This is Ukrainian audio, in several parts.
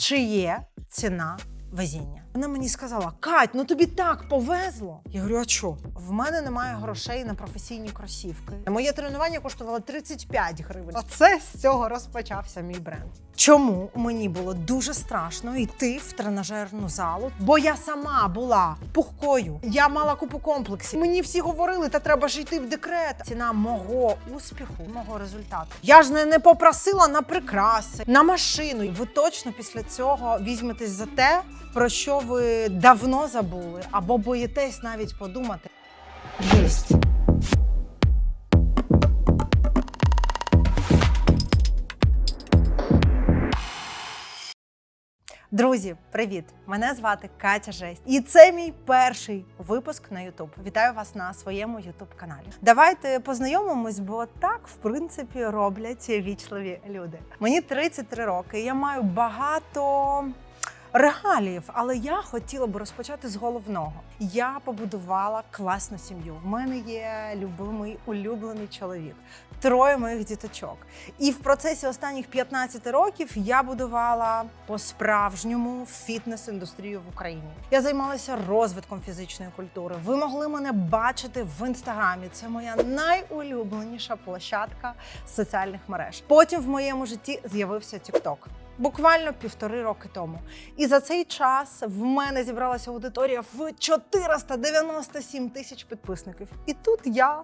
Чи є ціна везіння? Вона мені сказала: Кать, ну тобі так повезло. Я говорю, а що? В мене немає грошей на професійні кросівки. Моє тренування коштувало 35 гривень. Оце з цього розпочався мій бренд. Чому мені було дуже страшно йти в тренажерну залу? Бо я сама була пухкою. Я мала купу комплексів. Мені всі говорили, та треба ж йти в декрет. Ціна мого успіху, мого результату. Я ж не, не попросила на прикраси, на машину. Ви точно після цього візьметесь за те, про що ви давно забули, або боїтесь навіть подумати. Єсть. Друзі, привіт! Мене звати Катя Жесть, і це мій перший випуск на Ютуб. Вітаю вас на своєму Ютуб каналі. Давайте познайомимось, бо так в принципі роблять вічливі люди. Мені 33 роки. Я маю багато. Регаліїв, але я хотіла б розпочати з головного. Я побудувала класну сім'ю. В мене є любимий улюблений чоловік, троє моїх діточок. І в процесі останніх 15 років я будувала по-справжньому фітнес-індустрію в Україні. Я займалася розвитком фізичної культури. Ви могли мене бачити в інстаграмі. Це моя найулюбленіша площадка соціальних мереж. Потім в моєму житті з'явився TikTok. Буквально півтори роки тому. І за цей час в мене зібралася аудиторія в 497 тисяч підписників. І тут я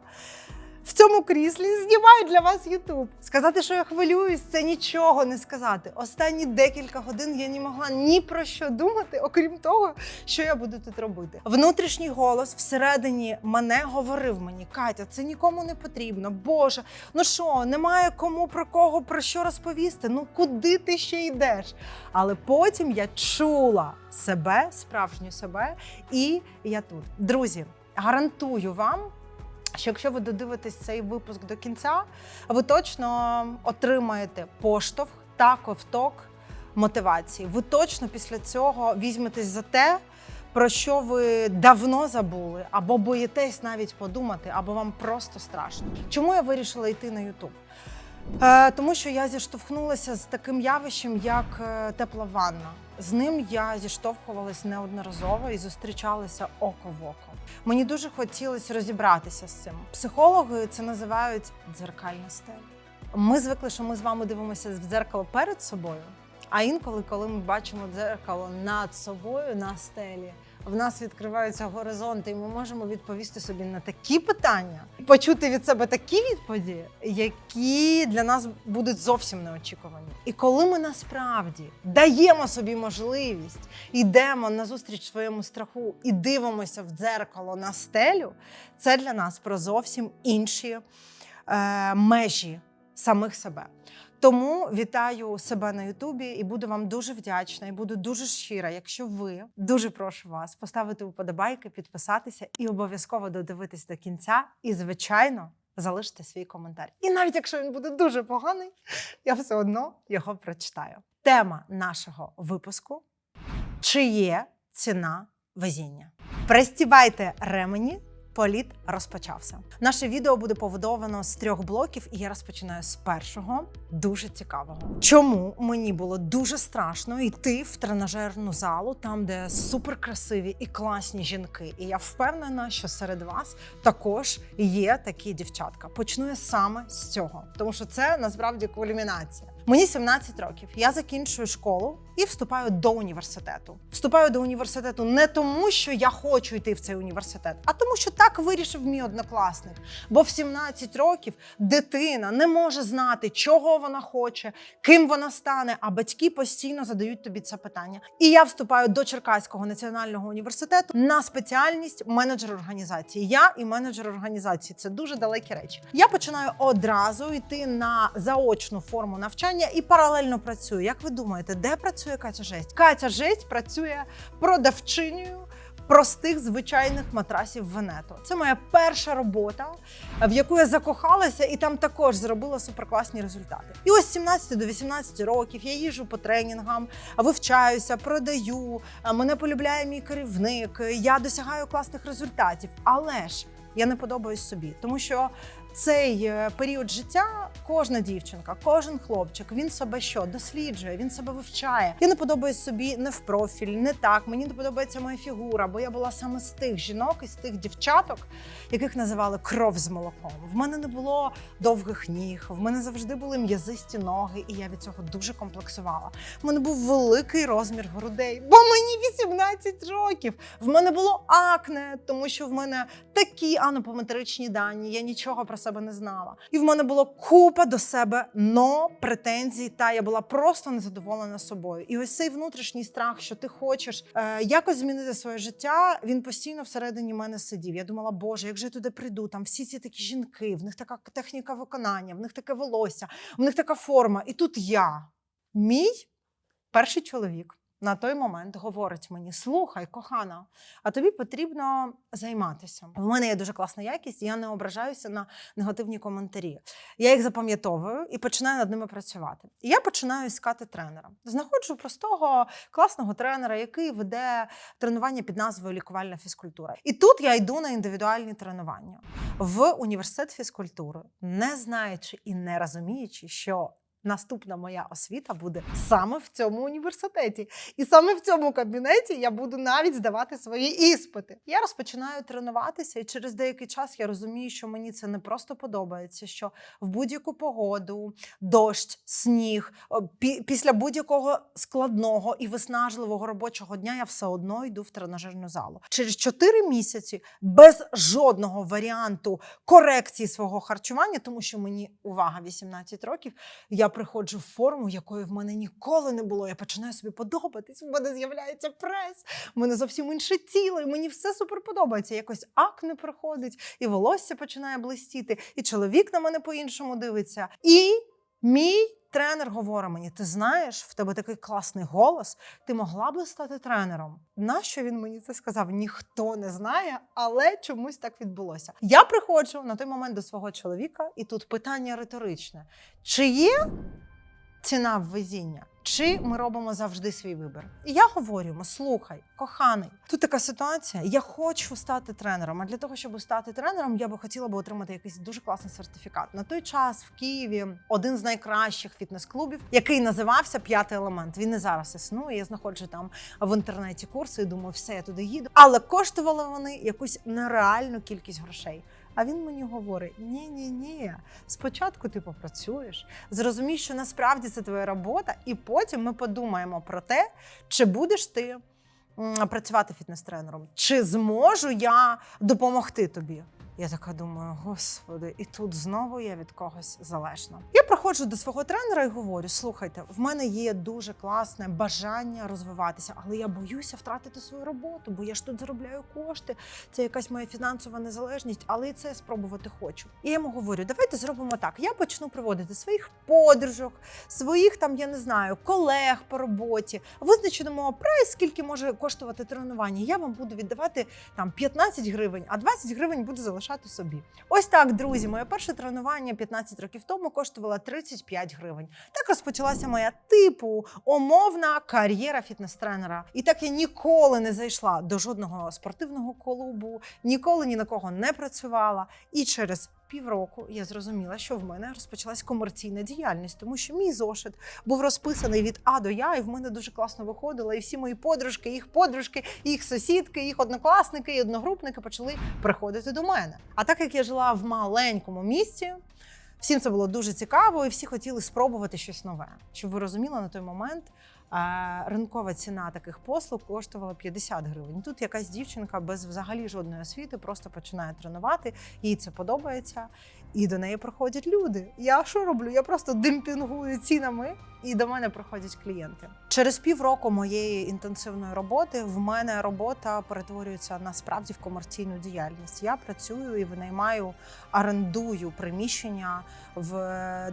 в цьому кріслі знімаю для вас Ютуб. Сказати, що я хвилююсь, це нічого не сказати. Останні декілька годин я не могла ні про що думати, окрім того, що я буду тут робити. Внутрішній голос всередині мене говорив мені: Катя, це нікому не потрібно. Боже, ну що, немає кому про кого про що розповісти. Ну куди ти ще йдеш? Але потім я чула себе, справжню себе, і я тут. Друзі, гарантую вам. Що якщо ви додивитесь цей випуск до кінця, ви точно отримаєте поштовх та ковток мотивації. Ви точно після цього візьметесь за те, про що ви давно забули, або боїтесь навіть подумати, або вам просто страшно. Чому я вирішила йти на Ютуб? Е, тому що я зіштовхнулася з таким явищем, як е, тепла ванна. З ним я зіштовхувалась неодноразово і зустрічалася око в око. Мені дуже хотілося розібратися з цим. Психологи це називають дзеркальна стель. Ми звикли, що ми з вами дивимося в дзеркало перед собою. А інколи, коли ми бачимо дзеркало над собою на стелі, в нас відкриваються горизонти, і ми можемо відповісти собі на такі питання, почути від себе такі відповіді, які для нас будуть зовсім неочікувані. І коли ми насправді даємо собі можливість, йдемо назустріч своєму страху і дивимося в дзеркало на стелю, це для нас про зовсім інші е, межі самих себе. Тому вітаю себе на Ютубі і буду вам дуже вдячна і буду дуже щира, якщо ви дуже прошу вас поставити вподобайки, підписатися і обов'язково додивитись до кінця. І, звичайно, залиште свій коментар. І навіть якщо він буде дуже поганий, я все одно його прочитаю. Тема нашого випуску: чи є ціна везіння? Пристібайте ремені. Політ розпочався. Наше відео буде побудовано з трьох блоків, і я розпочинаю з першого, дуже цікавого. Чому мені було дуже страшно йти в тренажерну залу, там, де суперкрасиві і класні жінки. І я впевнена, що серед вас також є такі дівчатка. Почну я саме з цього, тому що це насправді кульмінація. Мені 17 років. Я закінчую школу і вступаю до університету. Вступаю до університету не тому, що я хочу йти в цей університет, а тому, що так вирішив мій однокласник. Бо в 17 років дитина не може знати, чого вона хоче, ким вона стане. А батьки постійно задають тобі це питання. І я вступаю до Черкаського національного університету на спеціальність менеджер організації. Я і менеджер організації це дуже далекі речі. Я починаю одразу йти на заочну форму навчання і паралельно працюю. Як ви думаєте, де працює Катя Жесть? Катя Жесть працює продавчинею простих звичайних матрасів Венето. Це моя перша робота, в яку я закохалася, і там також зробила суперкласні результати. І ось з 17 до 18 років я їжджу по тренінгам, вивчаюся, продаю. Мене полюбляє мій керівник. Я досягаю класних результатів. Але ж я не подобаюсь собі, тому що цей е, період життя кожна дівчинка, кожен хлопчик, він себе що досліджує, він себе вивчає. Я не подобаюсь собі не в профіль, не так. Мені не подобається моя фігура, бо я була саме з тих жінок і з тих дівчаток, яких називали кров з молоком. В мене не було довгих ніг, в мене завжди були м'язисті ноги, і я від цього дуже комплексувала. В мене був великий розмір грудей, бо мені 18 років. В мене було акне, тому що в мене такі анопометричні дані. Я нічого про себе не знала. І в мене було купа до себе но претензій. Та я була просто незадоволена собою. І ось цей внутрішній страх, що ти хочеш е, якось змінити своє життя. Він постійно всередині мене сидів. Я думала, боже, як же я туди прийду? Там всі ці такі жінки, в них така техніка виконання, в них таке волосся, в них така форма. І тут я, мій перший чоловік. На той момент говорить мені: слухай, кохана, а тобі потрібно займатися. В мене є дуже класна якість, і я не ображаюся на негативні коментарі. Я їх запам'ятовую і починаю над ними працювати. І я починаю іскати тренера. Знаходжу простого класного тренера, який веде тренування під назвою Лікувальна фізкультура. І тут я йду на індивідуальні тренування в університет фізкультури, не знаючи і не розуміючи, що. Наступна моя освіта буде саме в цьому університеті, і саме в цьому кабінеті я буду навіть здавати свої іспити. Я розпочинаю тренуватися, і через деякий час я розумію, що мені це не просто подобається. Що в будь-яку погоду, дощ, сніг, пі- після будь-якого складного і виснажливого робочого дня я все одно йду в тренажерну залу. Через 4 місяці без жодного варіанту корекції свого харчування, тому що мені увага 18 років. Я приходжу в форму, якої в мене ніколи не було. Я починаю собі подобатись. в мене з'являється прес, в мене зовсім інше тіло, і мені все супер подобається. Якось акне приходить, і волосся починає блистіти, і чоловік на мене по-іншому дивиться. І мій тренер говорить мені: ти знаєш, в тебе такий класний голос, ти могла би стати тренером. Нащо він мені це сказав? Ніхто не знає, але чомусь так відбулося. Я приходжу на той момент до свого чоловіка, і тут питання риторичне: чи є ціна в везіння? Чи ми робимо завжди свій вибір? І я говорю йому: слухай, коханий, тут така ситуація. Я хочу стати тренером. А для того, щоб стати тренером, я би хотіла би отримати якийсь дуже класний сертифікат. На той час в Києві один з найкращих фітнес-клубів, який називався П'ятий елемент. Він і зараз існує. Я знаходжу там в інтернеті курси і думаю, все, я туди їду. Але коштували вони якусь нереальну кількість грошей. А він мені говорить: ні, ні, ні. Спочатку ти попрацюєш, зрозумій, що насправді це твоя робота, і потім ми подумаємо про те, чи будеш ти працювати фітнес-тренером, чи зможу я допомогти тобі. Я така думаю, господи, і тут знову я від когось залежна. Я приходжу до свого тренера і говорю: слухайте, в мене є дуже класне бажання розвиватися, але я боюся втратити свою роботу, бо я ж тут заробляю кошти. Це якась моя фінансова незалежність, але і це спробувати хочу. І я йому говорю: давайте зробимо так. Я почну приводити своїх подружок, своїх там, я не знаю, колег по роботі. Визначимо прайс, скільки може коштувати тренування. Я вам буду віддавати там 15 гривень, а 20 гривень буду залишати собі. Ось так, друзі, моє перше тренування 15 років тому коштувало 35 гривень. Так розпочалася моя типу умовна кар'єра фітнес-тренера. І так я ніколи не зайшла до жодного спортивного клубу, ніколи ні на кого не працювала. І через півроку я зрозуміла, що в мене розпочалась комерційна діяльність, тому що мій зошит був розписаний від А до Я, і в мене дуже класно виходило. І всі мої подружки, їх подружки, їх сусідки, їх однокласники і одногрупники почали приходити до мене. А так як я жила в маленькому місті. Всім це було дуже цікаво, і всі хотіли спробувати щось нове. Щоб ви розуміли, на той момент ринкова ціна таких послуг коштувала 50 гривень. Тут якась дівчинка без взагалі жодної освіти просто починає тренувати, їй це подобається, і до неї приходять люди. Я що роблю? Я просто демпінгую цінами, і до мене приходять клієнти. Через півроку моєї інтенсивної роботи в мене робота перетворюється насправді в комерційну діяльність. Я працюю і винаймаю, орендую приміщення в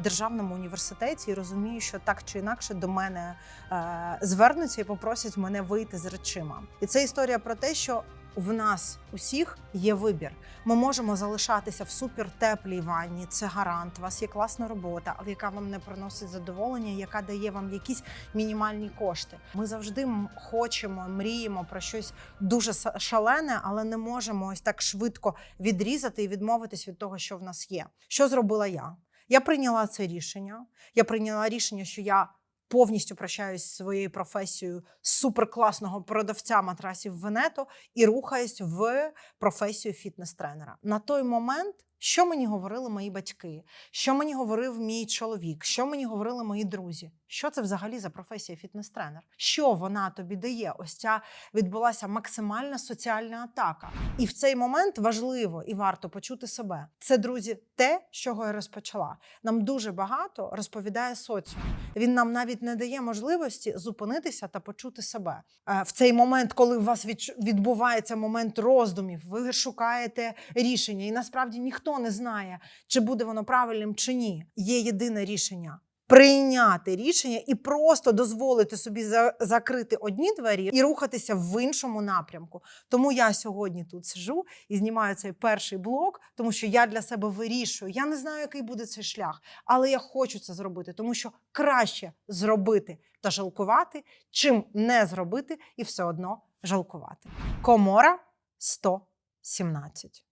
державному університеті і розумію, що так чи інакше до мене е, звернуться і попросять мене вийти з речима. І це історія про те, що в нас усіх є вибір. Ми можемо залишатися в супертеплій ванні. Це гарант. У вас є класна робота, але яка вам не приносить задоволення, яка дає вам якісь мінімальні кошти. Ми завжди хочемо, мріємо про щось дуже шалене, але не можемо ось так швидко відрізати і відмовитись від того, що в нас є. Що зробила я? Я прийняла це рішення. Я прийняла рішення, що я повністю прощаюсь своєю професією суперкласного продавця матрасів Венето і рухаюсь в професію фітнес-тренера. На той момент, що мені говорили мої батьки, що мені говорив мій чоловік, що мені говорили мої друзі. Що це взагалі за професія фітнес-тренер? Що вона тобі дає? Ось ця відбулася максимальна соціальна атака. І в цей момент важливо і варто почути себе. Це друзі, те, з чого я розпочала. Нам дуже багато розповідає соціум. Він нам навіть не дає можливості зупинитися та почути себе. Е, В цей момент, коли у вас відбувається момент роздумів, ви шукаєте рішення, і насправді ніхто не знає, чи буде воно правильним чи ні. Є єдине рішення. Прийняти рішення і просто дозволити собі за- закрити одні двері і рухатися в іншому напрямку. Тому я сьогодні тут сижу і знімаю цей перший блок, тому що я для себе вирішую. Я не знаю, який буде цей шлях, але я хочу це зробити, тому що краще зробити та жалкувати, чим не зробити і все одно жалкувати. Комора 117.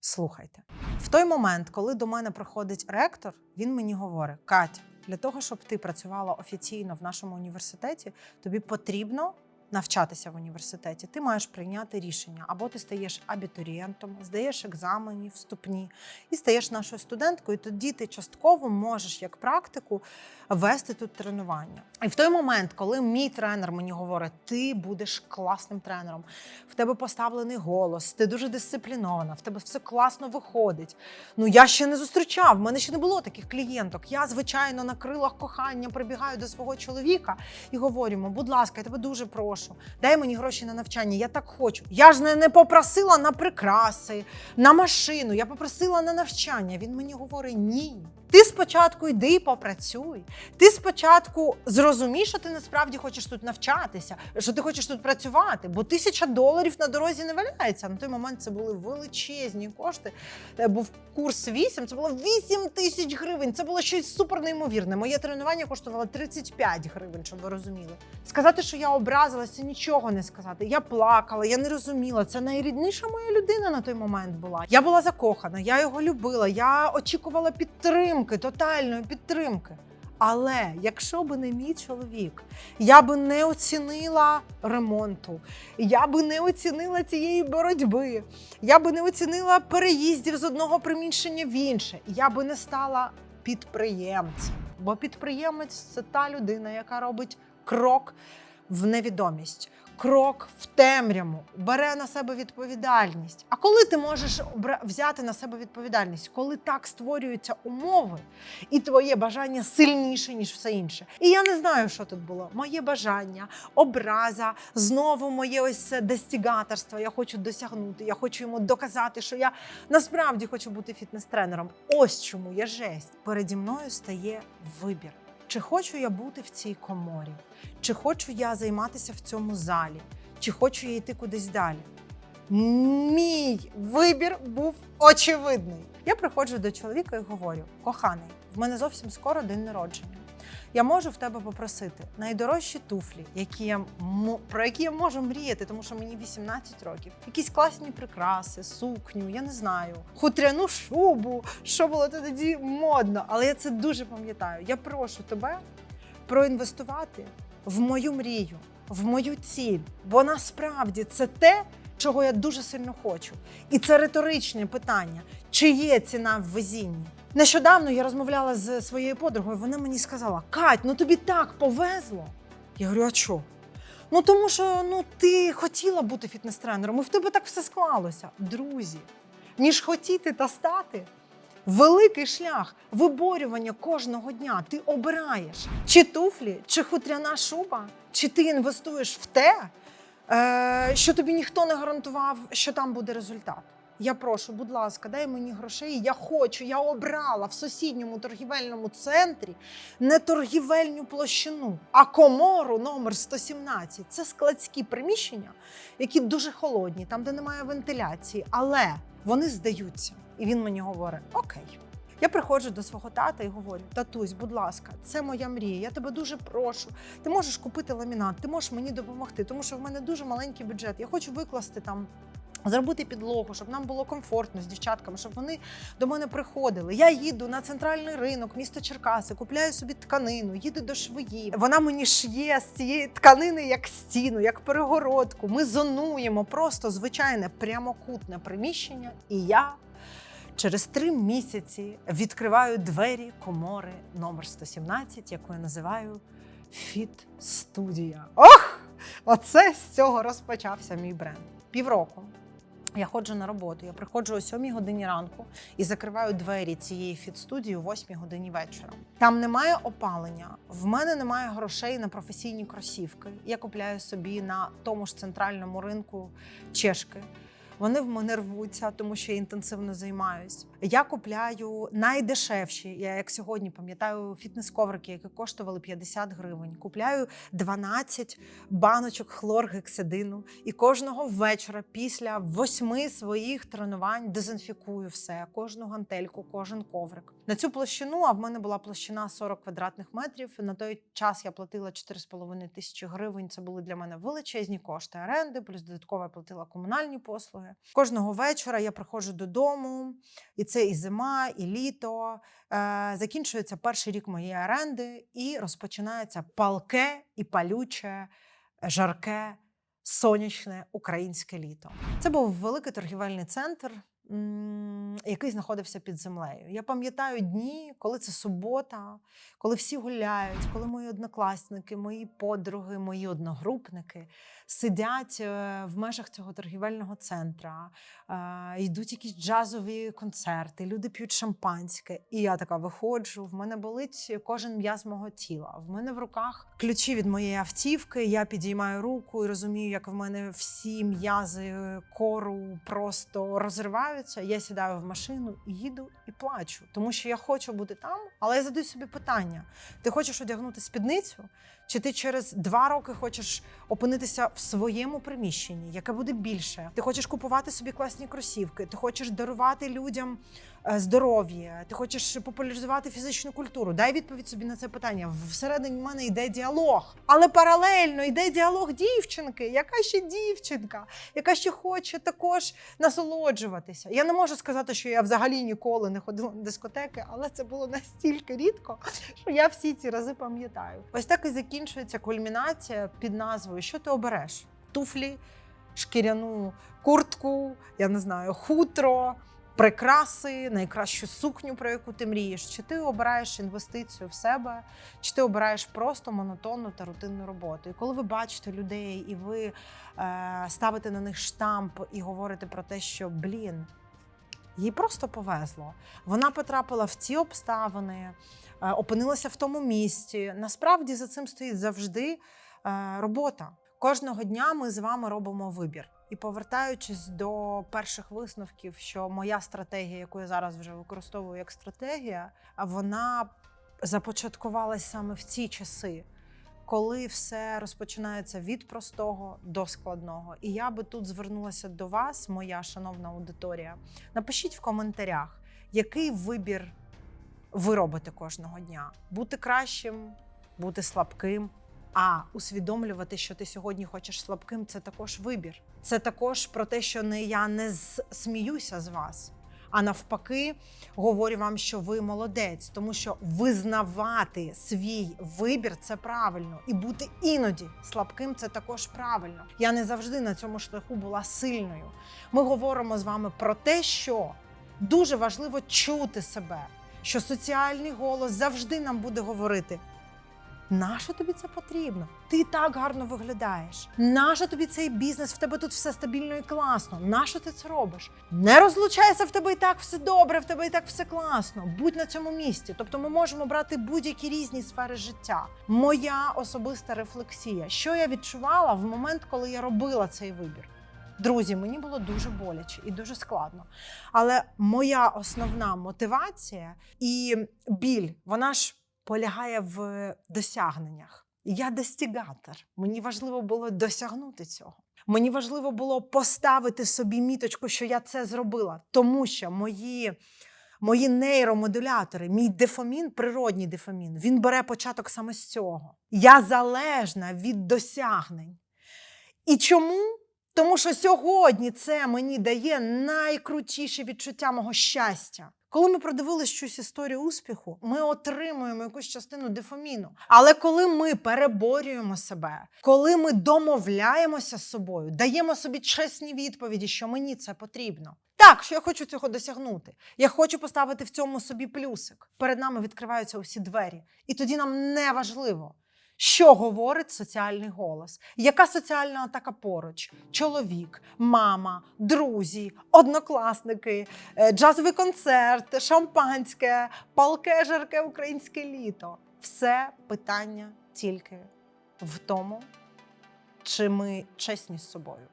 Слухайте, в той момент, коли до мене приходить ректор, він мені говорить: Катя, для того, щоб ти працювала офіційно в нашому університеті, тобі потрібно навчатися в університеті. Ти маєш прийняти рішення, або ти стаєш абітурієнтом, здаєш екзамені, вступні і стаєш нашою студенткою. Тоді ти частково можеш як практику вести тут тренування. І в той момент, коли мій тренер мені говорить, ти будеш класним тренером, в тебе поставлений голос, ти дуже дисциплінована, в тебе все класно виходить. Ну я ще не зустрічав, в мене ще не було таких клієнток. Я, звичайно, на крилах кохання прибігаю до свого чоловіка і говорю будь ласка, я тебе дуже прошу, дай мені гроші на навчання. Я так хочу. Я ж не попросила на прикраси, на машину, я попросила на навчання. Він мені говорить: ні. Ти спочатку йди і попрацюй. Ти спочатку зрозумій, що ти насправді хочеш тут навчатися, що ти хочеш тут працювати, бо тисяча доларів на дорозі не валяється. На той момент це були величезні кошти. Е, Був курс 8, це було 8 тисяч гривень. Це було щось супер неймовірне. Моє тренування коштувало 35 гривень, щоб ви розуміли. Сказати, що я образилася, нічого не сказати. Я плакала, я не розуміла. Це найрідніша моя людина на той момент була. Я була закохана, я його любила, я очікувала підтримки, тотальної підтримки. Але якщо би не мій чоловік, я би не оцінила ремонту, я би не оцінила цієї боротьби, я би не оцінила переїздів з одного приміщення в інше, я би не стала підприємцем. Бо підприємець це та людина, яка робить крок в невідомість, крок в темряву, бере на себе відповідальність. А коли ти можеш взяти на себе відповідальність, коли так створюються умови, і твоє бажання сильніше, ніж все інше. І я не знаю, що тут було. Моє бажання, образа, знову моє ось це достігаторство. Я хочу досягнути. Я хочу йому доказати, що я насправді хочу бути фітнес-тренером. Ось чому я жесть. Переді мною стає вибір. Чи хочу я бути в цій коморі, чи хочу я займатися в цьому залі, чи хочу я йти кудись далі. Мій вибір був очевидний. Я приходжу до чоловіка і говорю: коханий, в мене зовсім скоро день народження. Я можу в тебе попросити найдорожчі туфлі, які я про які я можу мріяти, тому що мені 18 років. Якісь класні прикраси, сукню, я не знаю, хутряну шубу, що було тоді модно. Але я це дуже пам'ятаю. Я прошу тебе проінвестувати в мою мрію, в мою ціль. Бо насправді це те, чого я дуже сильно хочу. І це риторичне питання: чи є ціна в везінні? Нещодавно я розмовляла з своєю подругою. Вона мені сказала: Кать, ну тобі так повезло. Я говорю, а що? Ну тому що ну ти хотіла бути фітнес-тренером, і в тебе так все склалося. Друзі, між хотіти та стати. Великий шлях виборювання кожного дня. Ти обираєш чи туфлі, чи хутряна шуба, чи ти інвестуєш в те, що тобі ніхто не гарантував, що там буде результат. Я прошу, будь ласка, дай мені грошей. Я хочу, я обрала в сусідньому торгівельному центрі не торгівельну площину, а комору номер 117. Це складські приміщення, які дуже холодні, там, де немає вентиляції, але вони здаються. І він мені говорить: Окей. Я приходжу до свого тата і говорю: татусь, будь ласка, це моя мрія. Я тебе дуже прошу. Ти можеш купити ламінат, ти можеш мені допомогти, тому що в мене дуже маленький бюджет. Я хочу викласти там. Зробити підлогу, щоб нам було комфортно з дівчатками, щоб вони до мене приходили. Я їду на центральний ринок, місто Черкаси, купляю собі тканину, їду до швеї. Вона мені шиє з цієї тканини як стіну, як перегородку. Ми зонуємо просто звичайне прямокутне приміщення, і я через три місяці відкриваю двері комори номер 117, яку я називаю Фіт Студія. Ох! Оце з цього розпочався мій бренд. Півроку. Я ходжу на роботу. Я приходжу о 7 годині ранку і закриваю двері цієї фіт-студії о 8 годині вечора. Там немає опалення, в мене немає грошей на професійні кросівки. Я купляю собі на тому ж центральному ринку чешки. Вони в мене рвуться, тому що я інтенсивно займаюсь. Я купляю найдешевші. Я як сьогодні пам'ятаю фітнес-коврики, які коштували 50 гривень. Купляю 12 баночок хлоргексидину і кожного вечора після восьми своїх тренувань дезінфікую все, кожну гантельку, кожен коврик. На цю площину, а в мене була площина 40 квадратних метрів. На той час я платила 4,5 тисячі гривень. Це були для мене величезні кошти оренди, плюс додатково я платила комунальні послуги. Кожного вечора я приходжу додому, і це і зима, і літо. Е, закінчується перший рік моєї оренди, і розпочинається палке і палюче, жарке, сонячне українське літо. Це був великий торгівельний центр. Який знаходився під землею. Я пам'ятаю дні, коли це субота, коли всі гуляють, коли мої однокласники, мої подруги, мої одногрупники сидять е, в межах цього торгівельного центра, е, йдуть якісь джазові концерти, люди п'ють шампанське. І я така виходжу. В мене болить кожен м'яз мого тіла. В мене в руках ключі від моєї автівки. Я підіймаю руку і розумію, як в мене всі м'язи кору просто розриваються. Я сідаю в машину їду і плачу, тому що я хочу бути там, але я задаю собі питання: ти хочеш одягнути спідницю? Чи ти через два роки хочеш опинитися в своєму приміщенні, яке буде більше? Ти хочеш купувати собі класні кросівки, ти хочеш дарувати людям е, здоров'я, ти хочеш популяризувати фізичну культуру? Дай відповідь собі на це питання. Всередині мене йде діалог, але паралельно йде діалог дівчинки, яка ще дівчинка, яка ще хоче також насолоджуватися. Я не можу сказати, що я взагалі ніколи не ходила на дискотеки, але це було настільки рідко, що я всі ці рази пам'ятаю. Ось так і закінчується кульмінація під назвою Що ти обереш? Туфлі, шкіряну куртку, я не знаю, хутро. Прикраси, найкращу сукню, про яку ти мрієш, чи ти обираєш інвестицію в себе, чи ти обираєш просто монотонну та рутинну роботу. І коли ви бачите людей, і ви е, ставите на них штамп і говорите про те, що блін, їй просто повезло. Вона потрапила в ці обставини, е, опинилася в тому місці. Насправді за цим стоїть завжди е, робота. Кожного дня ми з вами робимо вибір. І повертаючись до перших висновків, що моя стратегія, яку я зараз вже використовую як стратегія, вона започаткувалась саме в ці часи, коли все розпочинається від простого до складного. І я би тут звернулася до вас, моя шановна аудиторія. Напишіть в коментарях, який вибір ви робите кожного дня: бути кращим, бути слабким. А усвідомлювати, що ти сьогодні хочеш слабким, це також вибір. Це також про те, що не я не сміюся з вас, а навпаки, говорю вам, що ви молодець, тому що визнавати свій вибір це правильно, і бути іноді слабким це також правильно. Я не завжди на цьому шляху була сильною. Ми говоримо з вами про те, що дуже важливо чути себе, що соціальний голос завжди нам буде говорити. Нащо тобі це потрібно? Ти так гарно виглядаєш. Нащо тобі цей бізнес? В тебе тут все стабільно і класно. Нащо ти це робиш? Не розлучайся, в тебе і так все добре, в тебе і так все класно. Будь на цьому місці. Тобто ми можемо брати будь-які різні сфери життя. Моя особиста рефлексія, що я відчувала в момент, коли я робила цей вибір. Друзі, мені було дуже боляче і дуже складно. Але моя основна мотивація і біль, вона ж полягає в досягненнях. Я достігатор. Мені важливо було досягнути цього. Мені важливо було поставити собі міточку, що я це зробила, тому що мої, мої нейромодулятори, мій дефамін, природній дефамін, він бере початок саме з цього. Я залежна від досягнень. І чому? Тому що сьогодні це мені дає найкрутіше відчуття мого щастя. Коли ми продивилися щось історію успіху, ми отримуємо якусь частину дефаміну. Але коли ми переборюємо себе, коли ми домовляємося з собою, даємо собі чесні відповіді, що мені це потрібно. Так, що я хочу цього досягнути. Я хочу поставити в цьому собі плюсик. Перед нами відкриваються усі двері, і тоді нам не важливо. Що говорить соціальний голос? Яка соціальна атака поруч? Чоловік, мама, друзі, однокласники, е, джазовий концерт, шампанське, палке жарке українське літо. Все питання тільки в тому, чи ми чесні з собою,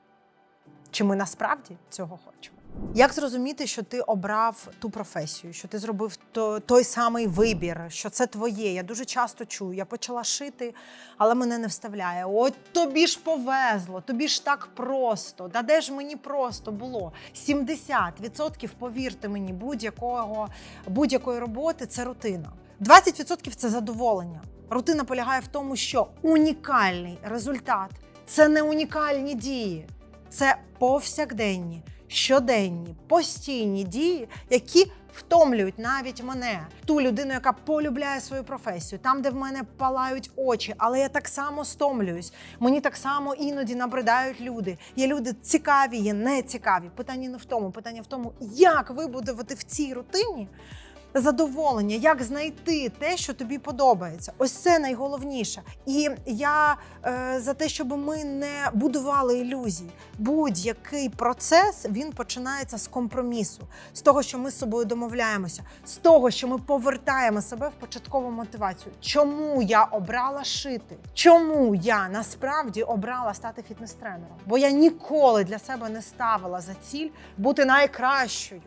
чи ми насправді цього хочемо. Як зрозуміти, що ти обрав ту професію, що ти зробив то, той самий вибір, що це твоє? Я дуже часто чую. Я почала шити, але мене не вставляє. От тобі ж повезло, тобі ж так просто. Да де ж мені просто було? 70% повірте мені, будь-якого будь-якої роботи це рутина. 20% це задоволення. Рутина полягає в тому, що унікальний результат це не унікальні дії, це повсякденні щоденні, постійні дії, які втомлюють навіть мене, ту людину, яка полюбляє свою професію, там, де в мене палають очі, але я так само стомлююсь. Мені так само іноді набридають люди. Є люди цікаві, є нецікаві. Питання не в тому, питання в тому, як вибудувати в цій рутині. Задоволення, як знайти те, що тобі подобається, ось це найголовніше. І я е, за те, щоб ми не будували ілюзій. Будь-який процес він починається з компромісу, з того, що ми з собою домовляємося, з того, що ми повертаємо себе в початкову мотивацію. Чому я обрала шити? Чому я насправді обрала стати фітнес-тренером? Бо я ніколи для себе не ставила за ціль бути найкращою.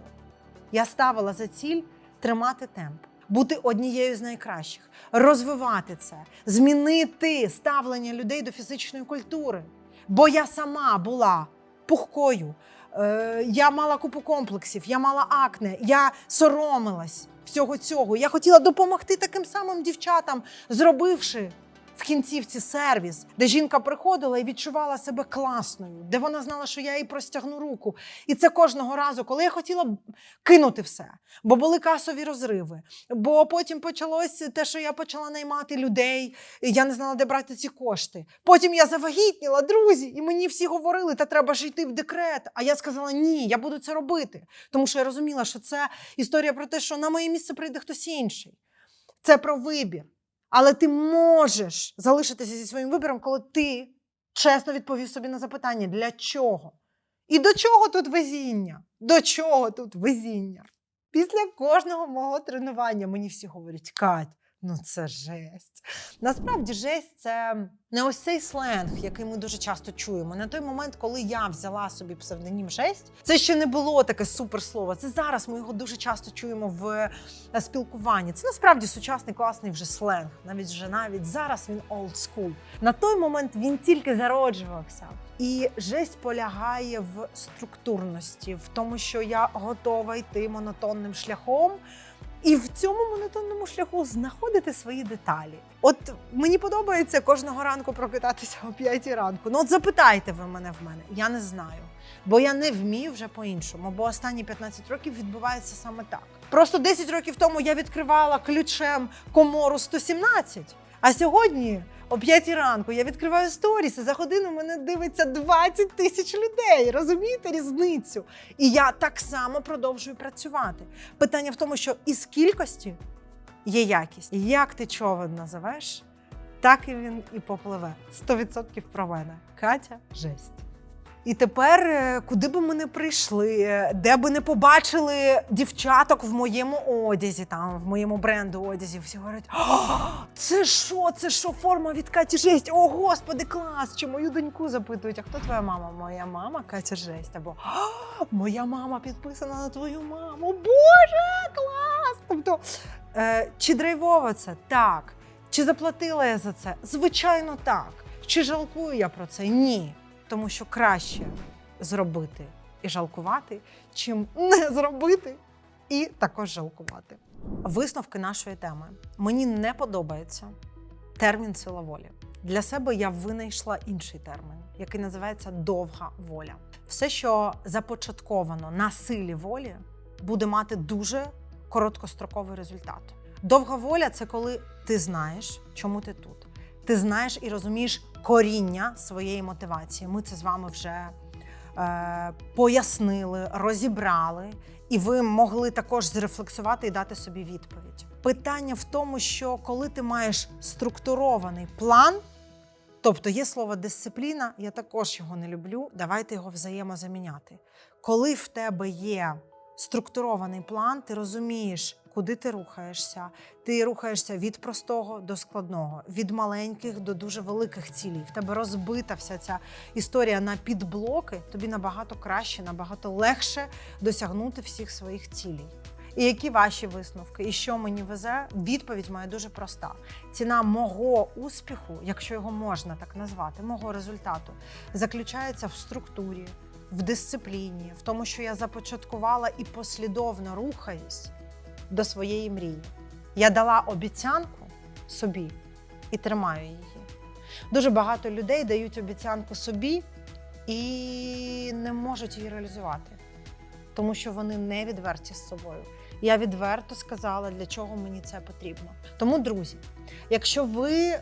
Я ставила за ціль тримати темп, бути однією з найкращих, розвивати це, змінити ставлення людей до фізичної культури. Бо я сама була пухкою, е, я мала купу комплексів, я мала акне, я соромилась всього цього. Я хотіла допомогти таким самим дівчатам, зробивши. В кінцівці сервіс, де жінка приходила і відчувала себе класною, де вона знала, що я їй простягну руку. І це кожного разу, коли я хотіла кинути все, бо були касові розриви. Бо потім почалось те, що я почала наймати людей, і я не знала, де брати ці кошти. Потім я завагітніла, друзі, і мені всі говорили, та треба ж йти в декрет. А я сказала, ні, я буду це робити. Тому що я розуміла, що це історія про те, що на моє місце прийде хтось інший. Це про вибір. Але ти можеш залишитися зі своїм вибором, коли ти чесно відповів собі на запитання, для чого? І до чого тут везіння? До чого тут везіння? Після кожного мого тренування мені всі говорять: Кать, ну це жесть. Насправді, жесть це не ось цей сленг, який ми дуже часто чуємо. На той момент, коли я взяла собі псевдонім жесть, це ще не було таке суперслово. Це зараз ми його дуже часто чуємо в е, спілкуванні. Це насправді сучасний класний вже сленг. Навіть вже навіть зараз він school. На той момент він тільки зароджувався. І жесть полягає в структурності, в тому, що я готова йти монотонним шляхом. І в цьому монотонному шляху знаходити свої деталі. От мені подобається кожного ранку прокидатися о 5 ранку. Ну от запитайте ви мене в мене. Я не знаю. Бо я не вмію вже по-іншому, бо останні 15 років відбувається саме так. Просто 10 років тому я відкривала ключем комору 117, а сьогодні о 5 ранку я відкриваю сторіс, і за годину мене дивиться 20 тисяч людей. Розумієте різницю? І я так само продовжую працювати. Питання в тому, що із кількості є якість. Як ти човен називеш, так і він і попливе. 100% про мене. Катя жесть. І тепер, е, куди би ми не прийшли, е, де би не побачили дівчаток в моєму одязі, там в моєму бренду одязі, всі говорять: «А, це що? Це що форма від Каті Жесть? О, господи, клас! Чи мою доньку запитують? А хто твоя мама? Моя мама Катя Жесть. Або моя мама підписана на твою маму. Боже, клас! Тобто, е, чи драйвово це? Так. Чи заплатила я за це? Звичайно, так. Чи жалкую я про це? Ні. Тому що краще зробити і жалкувати, чим не зробити і також жалкувати. Висновки нашої теми. Мені не подобається термін сила волі. Для себе я винайшла інший термін, який називається довга воля. Все, що започатковано на силі волі, буде мати дуже короткостроковий результат. Довга воля це коли ти знаєш, чому ти тут. Ти знаєш і розумієш коріння своєї мотивації. Ми це з вами вже е, пояснили, розібрали, і ви могли також зрефлексувати і дати собі відповідь. Питання в тому, що коли ти маєш структурований план, тобто є слово дисципліна, я також його не люблю. Давайте його взаємозаміняти. Коли в тебе є структурований план, ти розумієш, куди ти рухаєшся. Ти рухаєшся від простого до складного, від маленьких до дуже великих цілей. В тебе розбита вся ця історія на підблоки. Тобі набагато краще, набагато легше досягнути всіх своїх цілей. І які ваші висновки? І що мені везе? Відповідь моя дуже проста. Ціна мого успіху, якщо його можна так назвати, мого результату, заключається в структурі, в дисципліні, в тому, що я започаткувала і послідовно рухаюсь до своєї мрії. Я дала обіцянку собі і тримаю її. Дуже багато людей дають обіцянку собі і не можуть її реалізувати, тому що вони не відверті з собою. Я відверто сказала, для чого мені це потрібно. Тому, друзі, якщо ви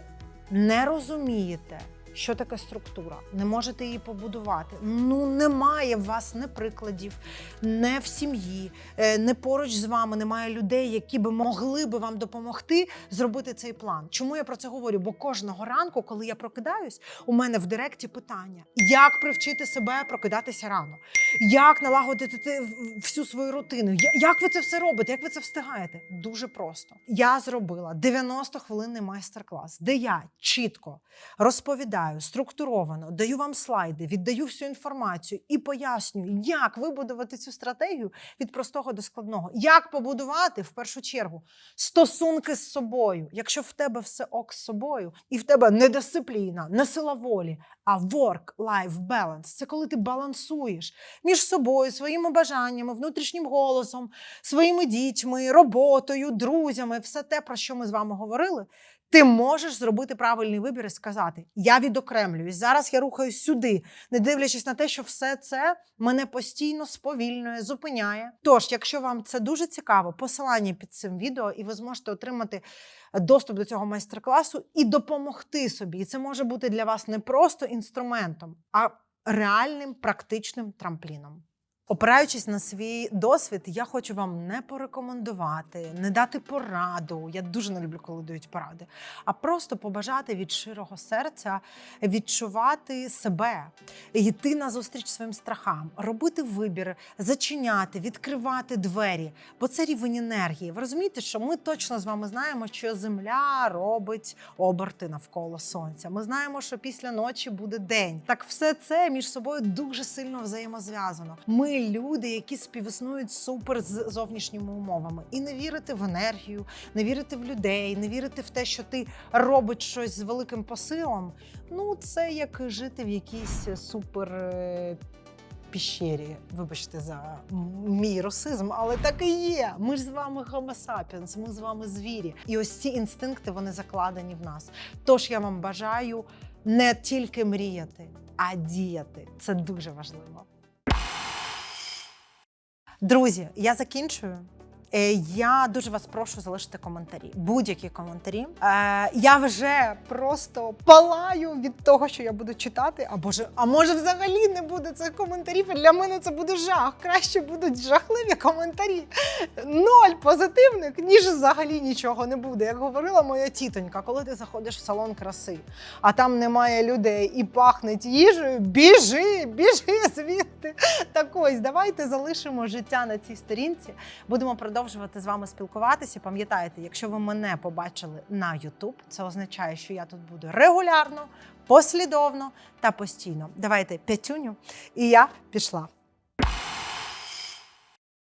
не розумієте, що таке структура, не можете її побудувати. Ну немає в вас не прикладів, не в сім'ї, е, не поруч з вами немає людей, які би могли би вам допомогти зробити цей план. Чому я про це говорю? Бо кожного ранку, коли я прокидаюсь, у мене в директі питання: як привчити себе прокидатися рано, як налагодити всю свою рутину, як ви це все робите, як ви це встигаєте? Дуже просто. Я зробила 90-хвилинний майстер-клас, де я чітко розповідаю структуровано, даю вам слайди, віддаю всю інформацію і пояснюю, як вибудувати цю стратегію від простого до складного, як побудувати в першу чергу стосунки з собою. Якщо в тебе все ок з собою, і в тебе не дисципліна, не сила волі, а work-life balance – це коли ти балансуєш між собою, своїми бажаннями, внутрішнім голосом, своїми дітьми, роботою, друзями, все те, про що ми з вами говорили. Ти можеш зробити правильний вибір і сказати: Я відокремлююсь, зараз я рухаюсь сюди, не дивлячись на те, що все це мене постійно сповільнює, зупиняє. Тож, якщо вам це дуже цікаво, посилання під цим відео, і ви зможете отримати доступ до цього майстер-класу і допомогти собі. І це може бути для вас не просто інструментом, а реальним практичним трампліном. Опираючись на свій досвід, я хочу вам не порекомендувати, не дати пораду. Я дуже не люблю, коли дають поради, а просто побажати від щирого серця відчувати себе, йти на зустріч своїм страхам, робити вибір, зачиняти, відкривати двері. Бо це рівень енергії. Ви розумієте, що ми точно з вами знаємо, що Земля робить оберти навколо сонця. Ми знаємо, що після ночі буде день. Так все це між собою дуже сильно взаємозв'язано. Ми люди, які співіснують супер з зовнішніми умовами, і не вірити в енергію, не вірити в людей, не вірити в те, що ти робиш щось з великим посилом. Ну, це як жити в якійсь супер. е, Піщері, вибачте за мій русизм, але так і є. Ми ж з вами homo sapiens, ми з вами звірі. І ось ці інстинкти вони закладені в нас. Тож я вам бажаю не тільки мріяти, а діяти. Це дуже важливо. Друзі, я закінчую. Е, Я дуже вас прошу залишити коментарі, будь-які коментарі. Е, Я вже просто палаю від того, що я буду читати. А боже, а може, взагалі не буде цих коментарів. Для мене це буде жах. Краще будуть жахливі коментарі. Ноль позитивних, ніж взагалі нічого не буде. Як говорила моя тітонька, коли ти заходиш в салон краси, а там немає людей і пахнеть їжею, біжи, біжи звідти. Так ось, давайте залишимо життя на цій сторінці. Будемо продовжувати з вами спілкуватися. Пам'ятайте, якщо ви мене побачили на YouTube, це означає, що я тут буду регулярно, послідовно та постійно. Давайте п'ятюню, і я пішла.